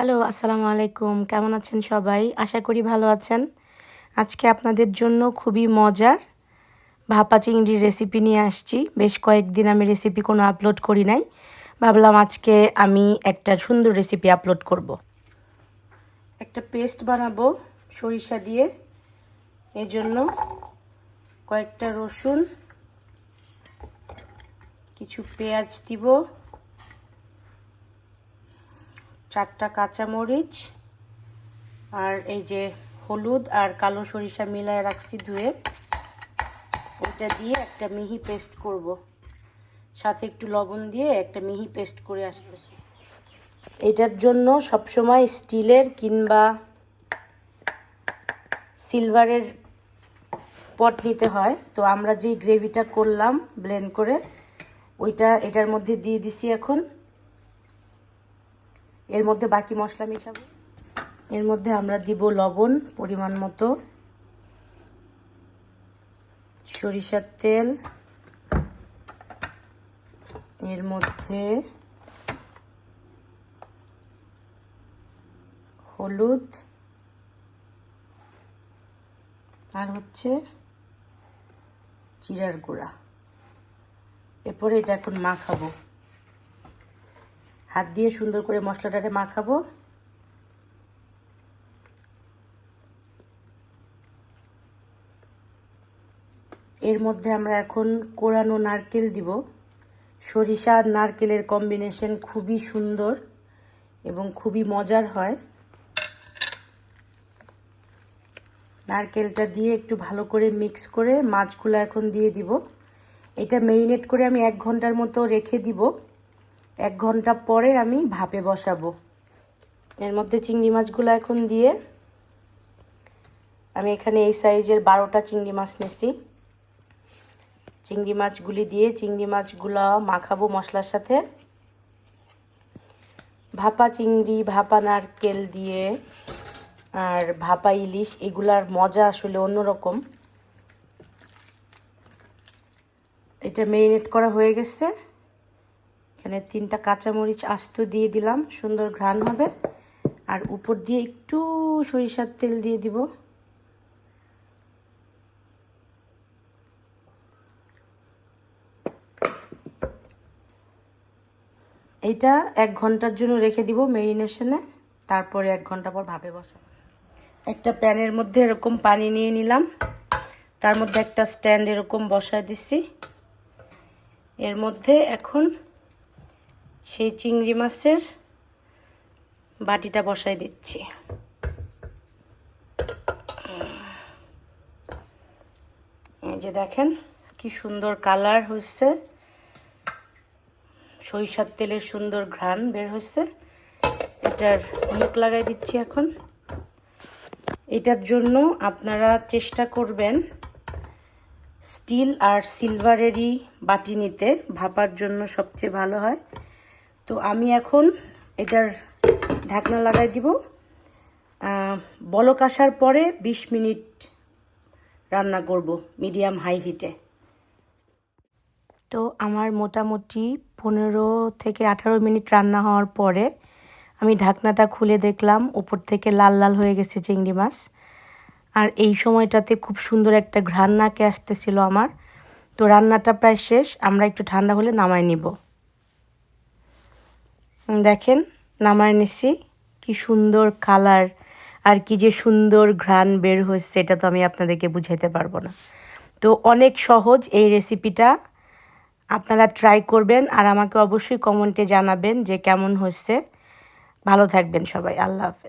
Hello, আসসালামু আলাইকুম। কেমন আছেন সবাই? আশা করি ভালো আছেন। আজকে আপনাদের জন্য খুবই মজার ভাপা চিংড়ির রেসিপি নিয়ে আসছি। বেশ কয়েকদিন আমি রেসিপি কোনো আপলোড করি নাই। ভাবলাম আজকে আমি একটা সুন্দর রেসিপি আপলোড করব। একটা পেস্ট বানাবো সরিষা দিয়ে। এজন্য কয়েকটা রসুন, কিছু পেঁয়াজ দিব। চারটা কাঁচামরিচ আর এই যে হলুদ আর কালো সরিষা মিলায় রাখছি ধুয়ে। ওইটা দিয়ে একটা মিহি পেস্ট করব। সাথে একটু লবণ দিয়ে একটা মিহি পেস্ট করে আসতেছি। এটার জন্য সবসময় স্টিলের কিংবা সিলভারের পট নিতে হয়। তো আমরা যেই গ্রেভিটা করলাম, ব্লেন্ড করে, ওইটা এটার মধ্যে দিয়ে দিছি এখন। এর মধ্যে বাকি মশলা মেশাবো। এর মধ্যে আমরা দিব লবণ, পরিমাণ মতো। সরিষার তেল। এর মধ্যে হলুদ। আর হচ্ছে জিরার গুঁড়া। এরপরে এটা এখন মাখাবো। হাত দিয়ে সুন্দর করে মশলাটাকে মাখাবো। এর মধ্যে আমরা এখন কোরানো নারকেল দিব। সরিষা আর নারকেলের কম্বিনেশন খুবই সুন্দর এবং খুবই মজার হয়। নারকেলটা দিয়ে একটু ভালো করে মিক্স করে মাছগুলো এখন দিয়ে দিব। এটা মেরিনেট করে আমি এক ঘণ্টার মতো রেখে দিব। এক ঘণ্টা পরে আমি ভাপে বসাবো। এর মধ্যে চিংড়ি মাছগুলো এখন দিয়ে আমি এখানে এই সাইজের বারোটা চিংড়ি মাছ নিয়েছি চিংড়ি মাছগুলি দিয়ে চিংড়ি মাছগুলো মাখাবো মশলার সাথে। ভাপা চিংড়ি, ভাপা নারকেল দিয়ে আর ভাপা ইলিশ এগুলার মজা আসলে অন্যরকম। এটা মেরিনেট করা হয়ে গেছে। এখানে তিনটা কাঁচামরিচ আস্ত দিয়ে দিলাম, সুন্দর ঘ্রাণ হবে। আর উপর দিয়ে একটু সরিষার তেল দিয়ে দিব। এইটা এক ঘণ্টার জন্য রেখে দিব মেরিনেশনে তারপরে এক ঘণ্টা পর ভাপে বসাবো। একটা প্যানের মধ্যে এরকম পানি নিয়ে নিলাম, তার মধ্যে একটা স্ট্যান্ড এরকম বসায় দিচ্ছি। এর মধ্যে এখন সেই চিংড়ি মাছের বাটিটা বসাই দিচ্ছি। এই যে দেখেন কি সুন্দর কালার হচ্ছে সরিষার তেলের সুন্দর ঘ্রাণ বের হচ্ছে এটার মুখ লাগাই দিচ্ছি এখন। এটার জন্য আপনারা চেষ্টা করবেন স্টিল আর সিলভারেরই বাটি নিতে। ভাপার জন্য সবচেয়ে ভালো হয়। তো আমি এখন এটার ঢাকনা লাগাই দিব। বলক আসার পরে ২০ মিনিট রান্না করব মিডিয়াম হাই হিটে। তো আমার মোটামুটি পনেরো থেকে আঠারো মিনিট রান্না হওয়ার পরে আমি ঢাকনাটা খুলে দেখলাম, উপর থেকে লাল লাল হয়ে গেছে চিংড়ি মাছ। আর এই সময়টাতে খুব সুন্দর একটা ঘ্রাণ নাকে আসতেছিল আমার। তো রান্নাটা প্রায় শেষ, আমরা একটু ঠান্ডা হলে নামাই নিব। দেখেন, নামায় নিচ্ছি কি সুন্দর কালার আর কি যে সুন্দর ঘ্রাণ বের হয়েছে, এটা তো আমি আপনাদেরকে বুঝাইতে পারব না। তো অনেক সহজ এই রেসিপিটা আপনারা ট্রাই করবেন আর আমাকে অবশ্যই কমেন্টে জানাবেন যে কেমন হচ্ছে ভালো থাকবেন সবাই, আল্লাহ হাফেজ।